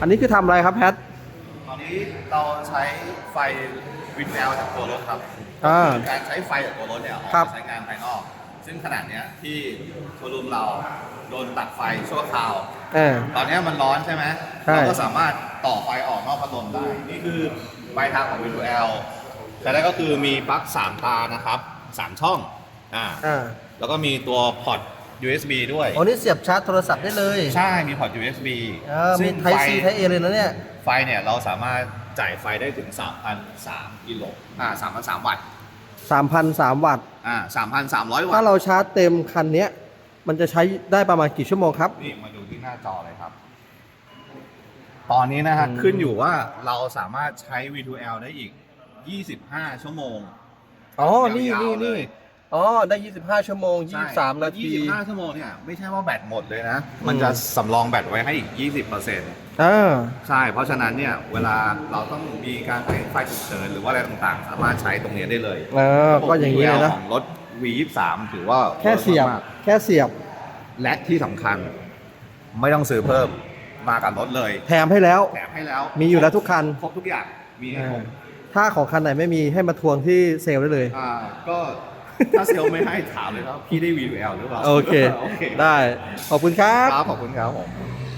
อันนี้คือทำอะไรครับแพท ตอนนี้เราใช้ไฟวินแววจากตัวรถครับอ่าคือการใช้ไฟจากตัวรถเนี่ยออกครับ มาใช้งานภายนอก ซึ่งขนาดเนี้ยที่โชว์รูมเราโดนตัดไฟชั่วคราวเออตอนเนี้ยมันร้อนใช่ไหมใช่ เราก็สามารถต่อไฟออกนอกพัดลมได้ นี่คือไฟทางของ V2L แต่ได้ก็คือมีปลั๊ก3ตานะครับ 3 ช่องอ่า อ่า แล้วก็มีตัวพอร์ต USB ด้วย อ๋อนี่เสียบชาร์จโทรศัพท์ได้เลยใช่ มีพอร์ต USB เออมีซึ่งไทซีไทเอเลยนะเนี่ย ไฟเนี่ยเราสามารถจ่ายไฟได้ถึง 3,003กิโลอ่า3,003วัตต์3,003 วัตต์อ่า3,300 วัถ้าตต์เราชาร์จเต็มคันเนี้ยมันจะใช้ได้ประมาณกี่ชั่วโมงครับ นี่มาดูที่หน้าจอเลยครับ ตอนนี้นะฮะ อืม ขึ้นอยู่ว่าเราสามารถใช้ V2L ได้อีก 25 ชั่วโมง อ๋อ นี่ยาวๆนี่เลนี่ย อ๋อ ได้ 25 ชั่วโมงใช่23 นาที 25 ชั่วโมงเนี่ยไม่ใช่ว่าแบตหมดเลยนะ มันจะสำรองแบตไว้ให้อีก 20%อ่าใช่ เพราะฉะนั้นเนี่ย เวลาเราต้องมีการใช้ไฟฉุกเฉินหรือว่าอะไรต่างๆ สามารถใช้ตรงนี้ได้เลยเออก็อย่างนี้เลยนะของรถ V23 ถือว่าแค่เสียบมากแค่เสียบ และที่สำคัญ ไม่ต้องซื้อเพิ่มมากับรถเลย แถมให้แล้วแถมให้แล้วมีอยู่แล้วทุกคันครบทุกอย่างมีให้ครบถ้าของคันไหนไม่มีให้มาทวงที่เซลล์ได้เลยอ่าก็ ถ้าเซลลไม่ให้ถามเลยครับพี่ได้ VL หรือเปล่าโอเค โอเคได้ ขอบคุณครับ ครับขอบคุณครับผม